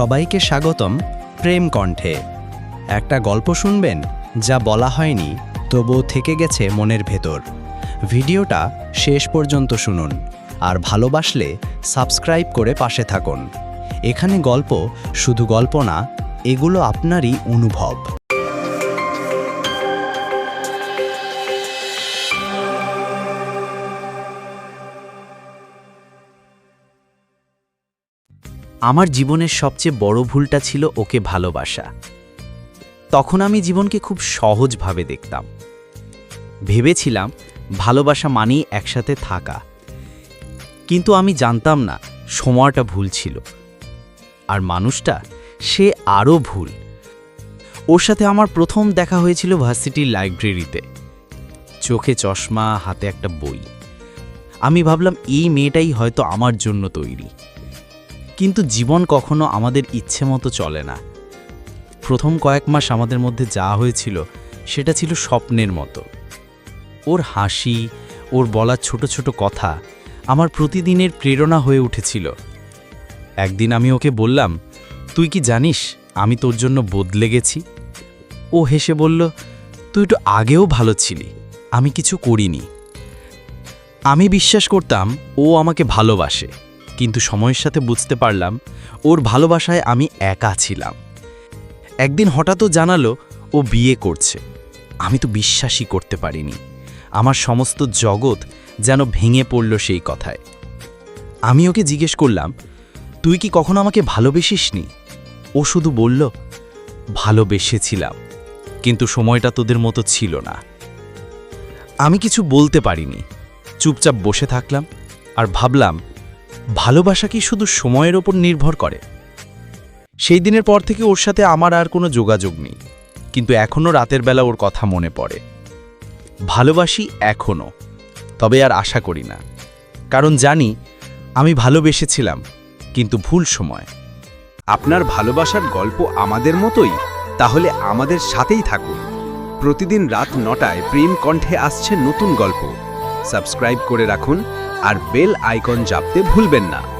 সবাইকে স্বাগতম প্রেম কণ্ঠে। একটা গল্প শুনবেন যা বলা হয়নি, তবুও থেকে গেছে মনের ভেতর। ভিডিওটা শেষ পর্যন্ত শুনুন আর ভালোবাসলে সাবস্ক্রাইব করে পাশে থাকুন। এখানে গল্প শুধু গল্প না, এগুলো আপনারই অনুভব। আমার জীবনের সবচেয়ে বড় ভুলটা ছিল ওকে ভালোবাসা। তখন আমি জীবনকে খুব সহজভাবে দেখতাম। ভেবেছিলাম, ভালোবাসা মানেই একসাথে থাকা। কিন্তু আমি জানতাম না, সময়টা ভুল ছিল। আর মানুষটা, সে আরও ভুল। ওর সাথে আমার প্রথম দেখা হয়েছিল ভার্সিটির লাইব্রেরিতে। চোখে চশমা, হাতে একটা বই। আমি ভাবলাম, এই মেয়েটাই হয়তো আমার জন্য তৈরি। কিন্তু জীবন কখনো আমাদের ইচ্ছে মতো চলে না। প্রথম কয়েক মাস আমাদের মধ্যে যা হয়েছিল, সেটা ছিল স্বপ্নের মতো। ওর হাসি, ওর বলা ছোট ছোট কথা আমার প্রতিদিনের প্রেরণা হয়ে উঠেছিল। একদিন আমি ওকে বললাম, তুই কি জানিস, আমি তোর জন্য বদলে গেছি? ও হেসে বলল, তুই একটু আগেও ভালো ছিলি, আমি কিছু করিনি। আমি বিশ্বাস করতাম, ও আমাকে ভালোবাসে। কিন্তু সময়ের সাথে বুঝতে পারলাম, ওর ভালোবাসায় আমি একা ছিলাম। একদিন হঠাৎও জানালো, ও বিয়ে করছে। আমি তো বিশ্বাসই করতে পারিনি। আমার সমস্ত জগৎ যেন ভেঙে পড়ল সেই কথায়। আমি ওকে জিজ্ঞেস করলাম, তুই কি কখনো আমাকে ভালোবেসিসনি? ও শুধু বলল, ভালোবেসেছিলাম, কিন্তু সময়টা তোদের মতো ছিল না। আমি কিছু বলতে পারিনি। চুপচাপ বসে থাকলাম আর ভাবলাম ভালোবাসা কি শুধু সময়ের ওপর নির্ভর করে? সেই দিনের পর থেকে ওর সাথে আমার আর কোনো যোগাযোগ নেই, কিন্তু এখনও রাতের বেলা ওর কথা মনে পড়ে। ভালোবাসি এখনও তবে আর আশা করি না। কারণ জানি, আমি ভালোবেসেছিলাম, কিন্তু ভুল সময়। আপনার ভালোবাসার গল্প আমাদের মতোই, তাহলে আমাদের সাথেই থাকুন। প্রতিদিন রাত নটায় প্রেম কণ্ঠে আসছে নতুন গল্প। সাবস্ক্রাইব করে রাখুন আর বেল আইকন জাপতে ভুলবেন না।